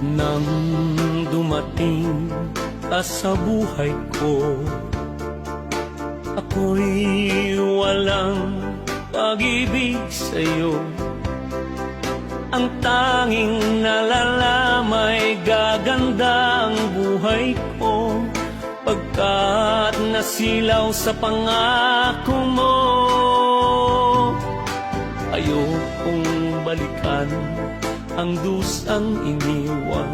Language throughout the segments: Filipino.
Nang dumating ka sa buhay ko. Ako'y walang pag-ibig sa'yo. Ang tanging nalalamay gaganda ang buhay ko. Pagkat nasilaw sa pangako mo Ayokong balikan ang dusang iniwan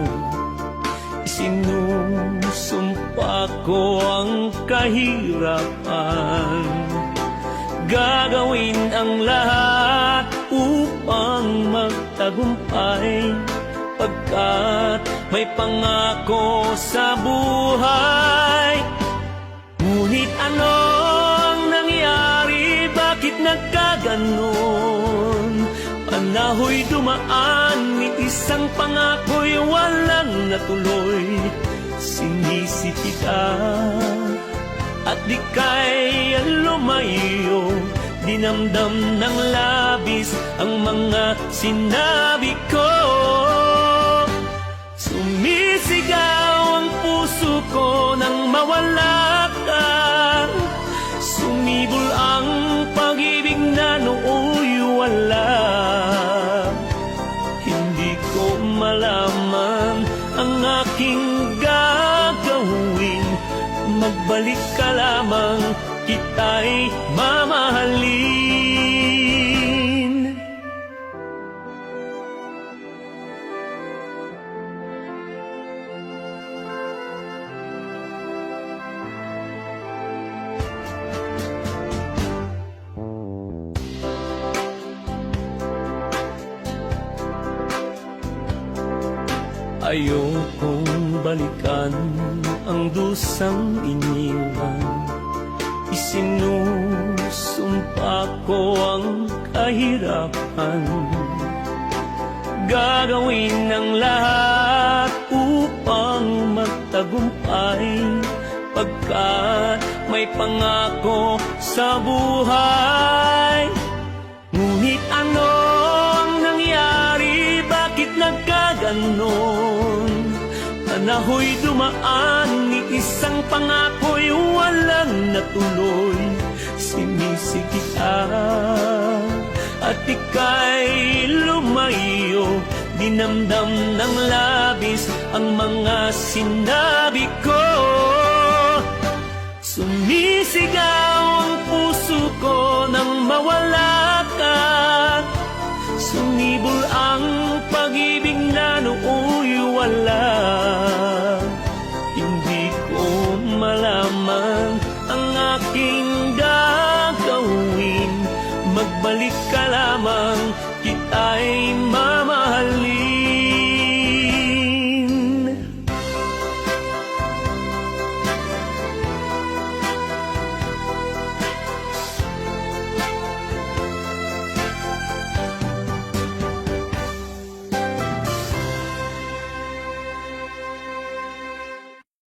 Isinusumpa ko ang kahirapan Gagawin ang lahat upang magtagumpay Pagkat may pangako sa buhay Ngunit ano ang nangyari? Bakit nagkaganon? Panahoy dumaan ni isang pangako'y walang natuloy. Sinisi kita at di kaya lumayo. Dinamdam ng labis ang mga sinabi ko malaman ang aking gagawin. Magbalik ka lamang, kita'y mamahalin Ayokong balikan ang dusang iniwan. Isinusumpa ko ang kahirapan. Gagawin ang lahat upang magtagumpay. Pagkat may pangako sa buhay Ngunit ano ang nangyari? Bakit nagkaganon? Panahoy dumaan ni isang pangako'y walang natuloy Sinisi kita at ika'y lumayo Dinamdam ng labis ang mga sinabi ko Sumisigaw Sumibol ang pag-ibig na nooy wala. Hindi ko malaman ang aking gagawin. Magbalik ka lamang, kita'y mamahalin